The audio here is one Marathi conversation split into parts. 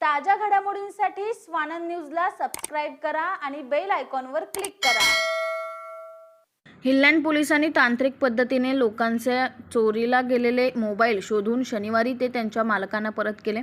ताज्या घडामोडींसाठी स्वानंद न्यूजला सबस्क्राईब करा आणि बेल आयकॉनवर क्लिक करा. हिल्लँड पोलिसांनी तांत्रिक पद्धतीने लोकांचे चोरीला गेलेले मोबाईल शोधून शनिवारी ते त्यांच्या मालकांना परत केले.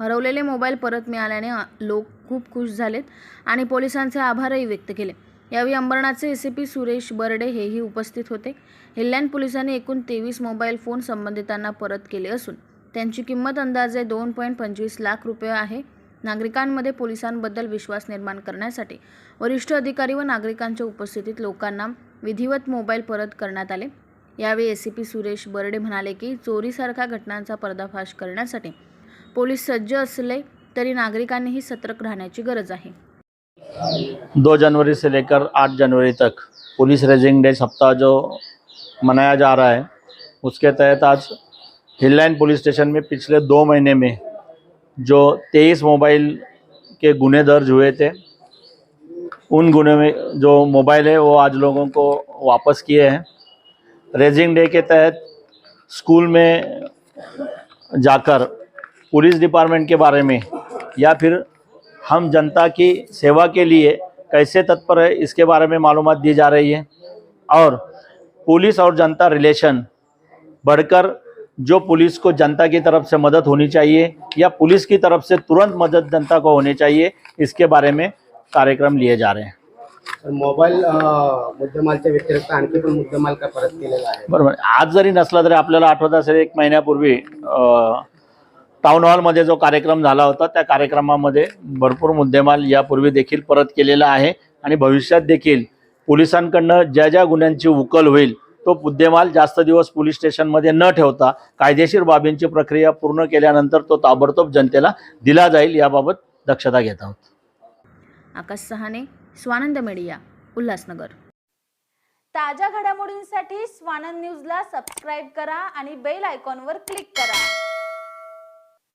हरवलेले मोबाईल परत मिळाल्याने लोक खूप खुश झालेत आणि पोलिसांचे आभारही व्यक्त केले. यावेळी अंबरनाथचे पी सुरेश बर्डे हेही उपस्थित होते. हिल्लँड पोलिसांनी एकूण तेवीस मोबाईल फोन संबंधितांना परत केले असून त्यांची किंमत अंदाजे दोन पॉईंट पंचवीस लाख रुपये आहे. नागरिकांमध्ये पोलिसांबद्दल विश्वास निर्माण करण्यासाठी वरिष्ठ अधिकारी व नागरिकांच्या उपस्थितीत लोकांना विधिवत मोबाईल परत करण्यात आले. यावेळी A C P Suresh Barde म्हणाले की चोरीसारख्या घटनांचा पर्दाफाश करण्यासाठी पोलीस सज्ज असले तरी नागरिकांनीही सतर्क राहण्याची गरज आहे. दो जनवरी से लेकर आठ जनवरी तक पुलिस रेजिंग डे सप्ताह जो मनाया जा रहा है उसके तहत आज हिललाइन पुलिस स्टेशन में पिछले दो महीने में जो तेईस मोबाइल के गुने दर्ज हुए थे, उन गुने में जो मोबाइल है, वो आज लोगों को वापस किए हैं। रेजिंग डे के तहत स्कूल में जाकर पुलिस डिपार्टमेंट के बारे में, या फिर हम जनता की सेवा के लिए कैसे तत्पर है, इसके बारे में मालूम दी जा रही है। और पुलिस और जनता रिलेशन बढ़कर जो पुलिस को जनता की तरफ से मदद होनी चाहिए या पुलिस की तरफ से तुरंत मदद जनता को होनी चाहिए इसके बारे में कार्यक्रम लिए जा रहे हैं। मोबाईल मुद्देमालच्या व्यतिरिक्त आणखी पण मुद्देमाल का परत केलेला आहे? बरोबर. आज जरी नसला तरी आपल्याला आठवत असेल एक महिन्यापूर्वी टाउन हॉलमध्ये जो कार्यक्रम झाला होता त्या कार्यक्रमामध्ये भरपूर मुद्देमाल यापूर्वी देखील परत केलेला आहे आणि भविष्यात देखील पोलिसांकडनं ज्या ज्या गुन्ह्यांची उकल होईल तो मुद्देमाल जास्त दिवस पोलीस स्टेशनमध्ये न ठेवता कायदेशीर बाबींची प्रक्रिया पूर्ण केल्यानंतर तो ताबडतोब जनतेला दिला जाईल याबाबत दक्षता घेत आहोत. आकाश सहाने स्वानंद मीडिया उल्हासनगर. ताज्या घडामोडींसाठी स्वानंद न्यूजला सबस्क्राईब करा आणि बेल आयकॉनवर क्लिक करा.